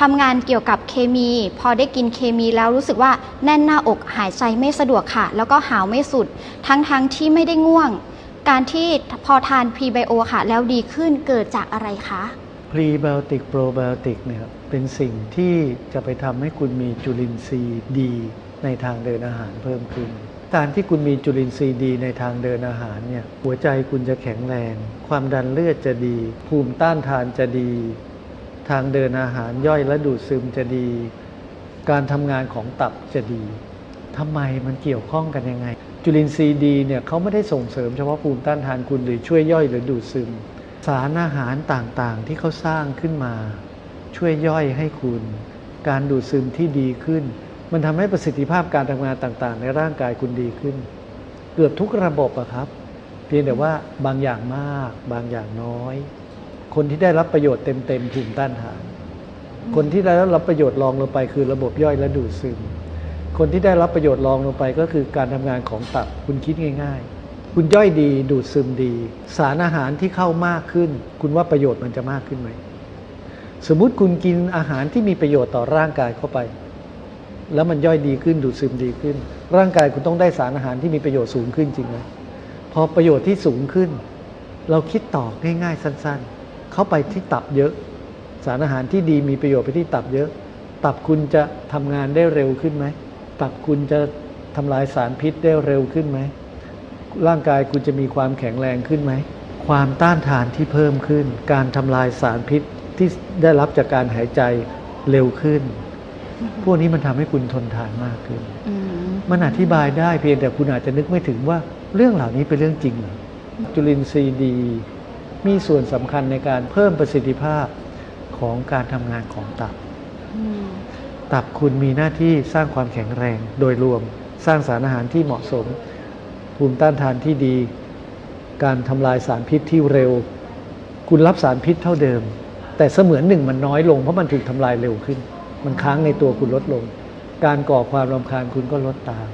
ทำงานเกี่ยวกับเคมี พอได้กินเคมีแล้วรู้สึกว่าแน่นหน้าอกหายใจไม่สะดวกค่ะ แล้วก็หาวไม่สุด ทั้งๆทที่ไม่ได้ง่วง การที่พอทานพรีไบโอค่ะ แล้วดีขึ้นเกิดจากอะไรคะพรีไบโอติกโปรไบโอติกเนี่ยเป็นสิ่งที่จะไปทำให้คุณมีจุลินทรีย์ดี ในทางเดินอาหารเพิ่มขึ้น การที่คุณมีจุลินทรีย์ดีในทางเดินอาหารเนี่ยหัวใจคุณจะแข็งแรง ความดันเลือดจะดี ภูมิต้านทานจะดี ทางเดินอาหารย่อยและดูดซึมจะดี การทำงานของตับจะดีทำไมมันเกี่ยวข้องกันยังไง จุลินทรีย์ดีเนี่ยเขาไม่ได้ส่งเสริมเฉพาะภูมิต้านทานคุณหรือช่วยย่อยหรือดูดซึม สารอาหารต่างๆ ที่เขาสร้างขึ้นมา ช่วยย่อยให้คุณ การดูดซึมที่ดีขึ้น มันทำให้ประสิทธิภาพการทำงานต่างๆ ในร่างกายคุณดีขึ้น เกือบทุกระบบอะครับ เพียงแต่ว่าบางอย่างมาก บางอย่างน้อย คนที่ได้รับประโยชน์เต็มๆภูมิต้านทาน คนที่ได้รับประโยชน์รองลงไปคือระบบย่อยและดูดซึม คนที่ได้รับประโยชน์รองลงไปก็คือการทำงานของตับคุณคิดง่าย ๆ คุณย่อยดีดูดซึมดี สารอาหารที่เข้ามากขึ้น คุณว่าประโยชน์มันจะมากขึ้นไหมสมมุติคุณกินอาหารที่มีประโยชน์ต่อร่างกายเข้าไป แล้วมันย่อยดีขึ้นดูดซึมดีขึ้น ร่างกายคุณต้องได้สารอาหารที่มีประโยชน์สูงขึ้นจริงไหมพอประโยชน์ที่สูงขึ้น เราคิดต่อง่าย ๆ สั้น ๆ เข้าไปที่ตับเยอะ สารอาหารที่ดีมีประโยชน์ไปที่ตับเยอะ ตับคุณจะทำงานได้เร็วขึ้นไหมตับคุณจะทำลายสารพิษได้เร็วขึ้นไหมร่างกายคุณจะมีความแข็งแรงขึ้นไหมความต้านทานที่เพิ่มขึ้น การทำลายสารพิษที่ได้รับจากการหายใจเร็วขึ้น พวกนี้มันทำให้คุณทนทานมากขึ้นอืมมันอธิบายได้เพียงแต่คุณอาจจะนึกไม่ถึงว่าเรื่องเหล่านี้เป็นเรื่องจริงเหรอจุลินทรีย์ดี มีส่วนสำคัญในการเพิ่มประสิทธิภาพของการทำงานของตับอืมตับคุณมีหน้าที่สร้างความแข็งแรงโดยรวมสร้างสารอาหารที่เหมาะสม ภูมิต้านทานที่ดี การทำลายสารพิษที่เร็ว คุณรับสารพิษเท่าเดิม แต่เสมือนหนึ่งมันน้อยลงเพราะมันถูกทำลายเร็วขึ้น มันค้างในตัวคุณลดลง การก่อความรำคาญคุณก็ลดตาม